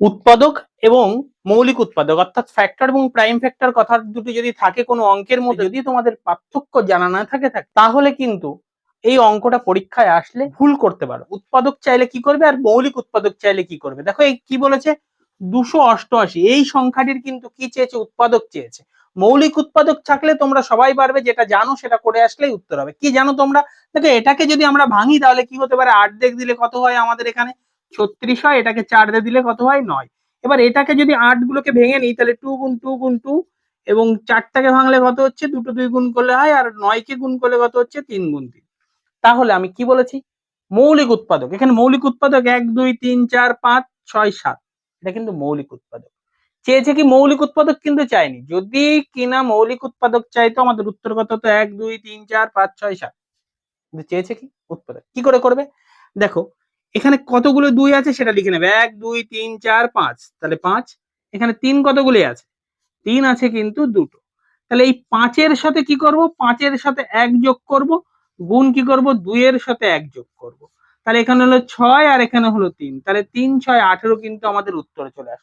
উৎপাদক এবং মৌলিক উৎপাদক, অর্থাৎ ফ্যাক্টর এবং প্রাইম ফ্যাক্টর কথা দুটি যদি থাকে কোনো অঙ্কের মধ্যে, যদি তোমাদের পার্থক্য জানা না থাকে থাকে, তাহলে কিন্তু এই অঙ্কটা পরীক্ষায় আসলে ভুল করতে পারো। উৎপাদক চাইলে কি করবে আর মৌলিক উৎপাদক চাইলে কি করবে? দেখো এই কি বলেছে? দুশো অষ্টআশি। এই সংখ্যাটির কিন্তু কি চেয়েছে? উৎপাদক চেয়েছে। মৌলিক উৎপাদক থাকলে তোমরা সবাই পারবে, যেটা জানো সেটা করে আসলেই উত্তর হবে। কি জানো তোমরা? দেখো এটাকে যদি আমরা ভাঙি, তাহলে কি হতে পারে? দেখ দিলে কত হয় আমাদের এখানে? ছত্রিশ হয়, এটাকে চার দিয়ে দিলে কত হয়? নয়। এবার এটাকে যদি আট গুলোকে ভেঙে নিই, তাহলে টু গুণ টু গুণ টু এবং চারটাকে ভাঙলে কত হচ্ছে? দুটো দুই গুণ করলে হয়, আর নয়কে গুণ করলে কত হচ্ছে? তিন গুণ তিন। তাহলে আমি কি বলেছি? মৌলিক উৎপাদক। এখানে মৌলিক উৎপাদক এক, দুই, তিন, চার, পাঁচ, ছয়, সাত। এটা কিন্তু মৌলিক উৎপাদক। চেয়েছে কি মৌলিক উৎপাদক কিন্তু চাইনি যদি কিনা মৌলিক উৎপাদক চাইতো, আমাদের উত্তর কত হতো এক, দুই, তিন, চার, পাঁচ, ছয়, সাত। কিন্তু চেয়েছে কি উৎপাদক। কি করে করবে? দেখো এখানে কতগুলো দুই আছে সেটা লিখে নেবে। এক, দুই, তিন, চার, পাঁচ। তাহলে পাঁচ, এখানে তিন কতগুলি আছে? তিন আছে কিন্তু দুটো। তাহলে এই পাঁচের সাথে কি করব? পাঁচের সাথে এক যোগ করব, গুণ কি করব? দুইয়ের সাথে এক যোগ করব। তাহলে এখানে হলো ছয় আর এখানে হলো তিন। তাহলে তিন, ছয়, আঠেরো কিন্তু আমাদের উত্তরে চলে আসে